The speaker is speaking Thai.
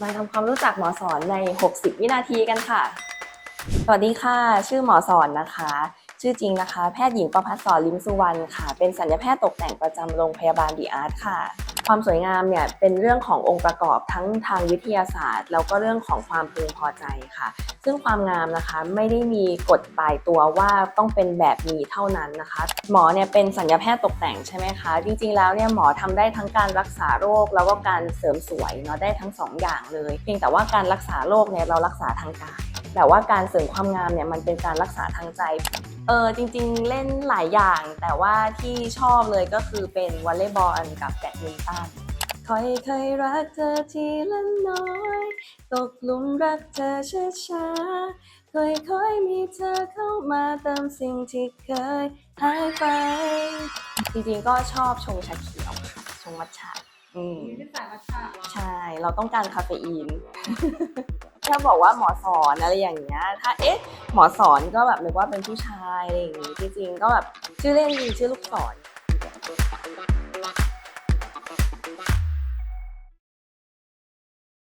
มาทำความรู้จักหมอสอนใน 60 วินาทีกันค่ะ สวัสดีค่ะ ชื่อหมอสอนนะคะ ชื่อจริงนะคะ แพทย์หญิงประภัสสรลิมสุวรรณค่ะ เป็นสัญญาแพทย์ตกแต่งประจำโรงพยาบาลดีอาร์ตค่ะ ความสวยงามเนี่ยเป็นเรื่องขององค์ประกอบทั้งทางวิทยาศาสตร์ แล้วก็เรื่องของความพึงพอใจค่ะ ซึ่งความงามนะคะไม่ได้มีกฎตายตัวว่าต้องเป็นแบบนี้เท่านั้นนะคะ หมอเนี่ยเป็นสัญญาแพทย์ตกแต่งใช่ไหมคะ จริงๆแล้วเนี่ยหมอทำได้ทั้งการรักษาโรค แล้วก็การเสริมสวยเนาะได้ทั้งสองอย่างเลย เพียงแต่ว่าการรักษาโรคเนี่ยเรารักษาทางกาย แต่ว่าการเสริมความงามเนี่ยมันเป็นการรักษาทางใจ เออจริงๆเล่นหลายอย่าง แต่ว่าที่ชอบเลยก็คือเป็นวอลเลย์บอลกับแบดมินตันคอยเคยรักเธอทีละน้อย ตกหลุมรักเธอช้าๆค่อยๆมีเธอเข้ามาเติมสิ่งที่เคยหายไป จริงๆก็ชอบชงชาเขียวค่ะชงมัทฉะอืมเป็นสายมัทฉะใช่ เราต้องการคาเฟอีน ถ้าบอกว่าหมอสอนอะไรอย่างเงี้ย ถ้าเอ๊ะหมอสอนก็แบบนึกว่าเป็นผู้ชายอะไรอย่างงี้ จริงๆก็แบบชื่อเล่นชื่อลูกสอน